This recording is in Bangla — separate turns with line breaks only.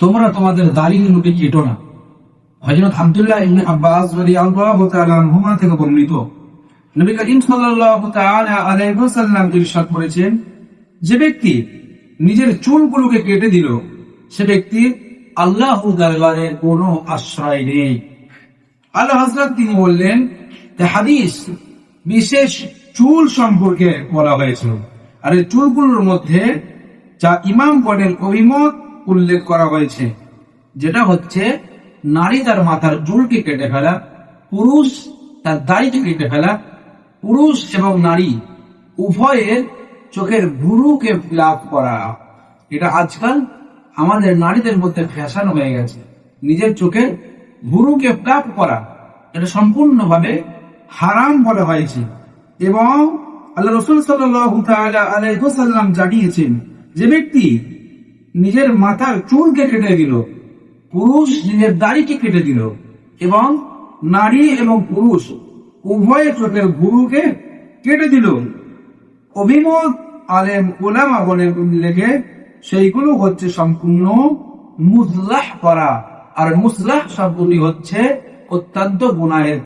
তোমরা তোমাদের দাড়িগুলোকে কেটো না। হযরত আব্দুল্লাহ ইবনে আব্বাস রাদিয়াল্লাহু তাআলা আনহুমা থেকে বর্ণিত। নবী করিম সাল্লাল্লাহু তাআলা আলাইহি ওয়াসাল্লাম ইরশাদ করেছেন, যে ব্যক্তি নিজের চুলগুলোকে কেটে দিল, সে ব্যক্তি আল্লাহ দরবারে কোনো আশ্রয় নেই। আল্লাহ হযরত তিনি বললেন যে হাদিস বিশেষ চুল সম্পর্কে বলা হয়েছিল আর এই চুলগুলোর মধ্যে যা ইমাম গণের অভিমত উল্লেখ করা হয়েছে, যেটা হচ্ছে নারী তার মাথার চুলকে কেটে ফেলা, পুরুষ তার দাড়িকে কেটে ফেলা, পুরুষ এবং নারী উভয়ের চোখের ভুরুকে লাভ করা। এটা আজকাল আমাদের নারীদের মধ্যে ফ্যাশন হয়ে গেছে। নিজের চোখে ভুরুকে প্লাপ করা, এটা সম্পূর্ণভাবে হারাম বলা হয়েছে। এবং আল্লাহ রসুল সাল্লাম জানিয়েছেন, যে ব্যক্তি নিজের মাথার চুলকে কেটে দিল, পুরুষ নিজের দাড়িকে কেটে দিল এবং নারী এবং পুরুষ উভয় চোখের গুরুকে কেটে দিল। অভিমত আলেম ওলামা বলে উল্লেখে সেইগুলো হচ্ছে সম্পূর্ণ মুসলাহ করা। আর মুসলাহ শব্দটি হচ্ছে অত্যন্ত গুনাহের